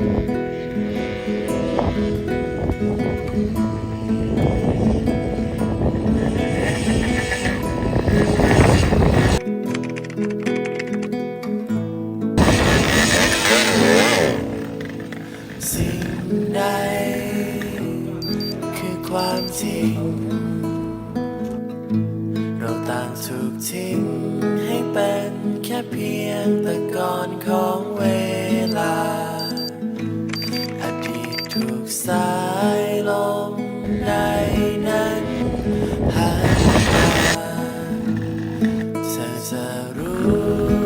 สิ่งใดคือความจริง เราต่างถูกทิ้งให้เป็นแค่เพียงแต่ก่อนของเวลา ทุกสายลมในนั้นหายไปเธอจะรู้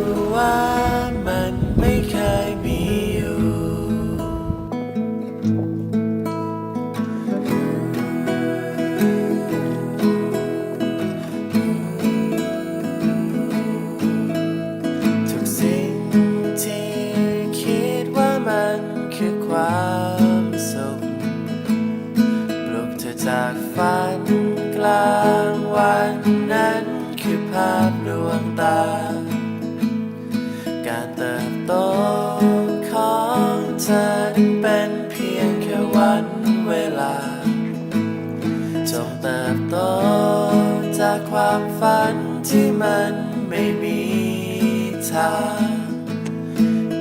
จากฝันกลางวันนั้นคือภาพลวงตา การเติบโตของเธอเป็นเพียงแค่วันเวลา จงเติบโตจากความฝันที่มันไม่มีทาง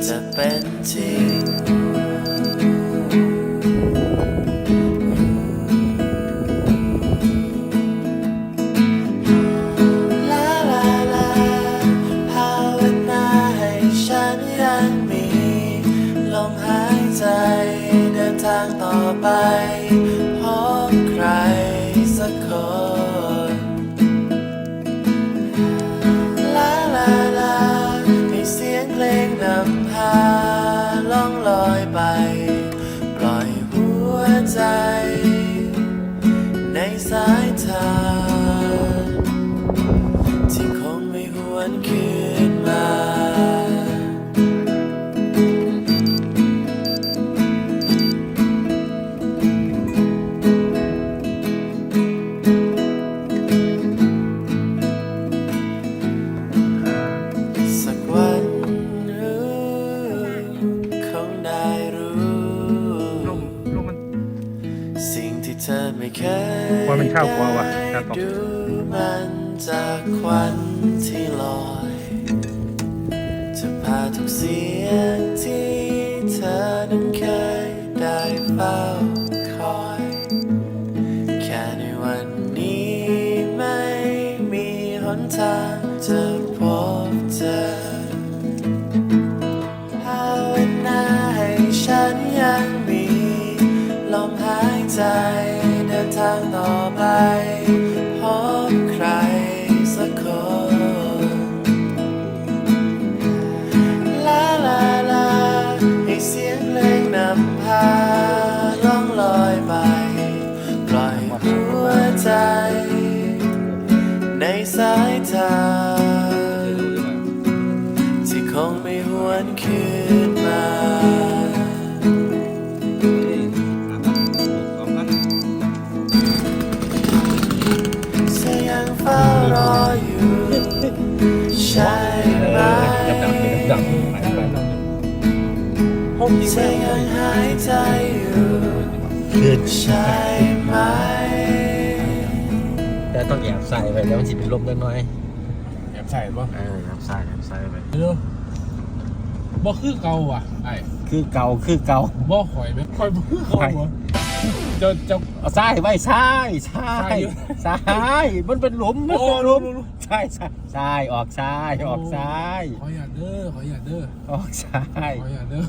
จะเป็นจริง มหายใจเดินทางต่อไปพบใครสักคนลาลาลาให้เสียงเพลงนำพาล่องลอยไป ปล่อยหัวใจ ในสาย ว่ามันเข้ากว่าว่ะครับผมดูมันจากควันที่ลอย จะพาทุกเสียงที่เธอนั้นเคยได้เฝ้าคอย แค่ในวันนี้ไม่มีหนทางจะพบเจอภาวนาให้ฉันยังมีลมหายใจ นทางต่อไป พบใครสักคน ลาลาลา ให้เสียงเพลงนำพาล่องลอยไป ปล่อยหัวใจ ในสายทางที่คงไม่หวนคืนมา ห้องจริงเธไหมอยังหายใจอยู่คือใช่ไหมแต่ต้องแอบใส่ไปแล้วมันจะเป็นลมเล็กน้อยแอบใส่ป่ะเออแอบใส่แอบใส่ไปเดี๋ยวบ่คือเก่าว่ะไอ้คือเก่าคือเก่าบ่ข่อยไหมข่อยบ่คือเก่าว่ะ จะจะเอาใส่ไว้ใช่ใช่ใส่อยู่ใช่มันเป็นหลุมมันโอ้เป็นหลุมรู้รู้ใช่ใช่ใช่ออกซ้ายออกซ้ายขออย่าตเด้อขออย่าตเด้อออกซ้ายขออย่าตเด้อ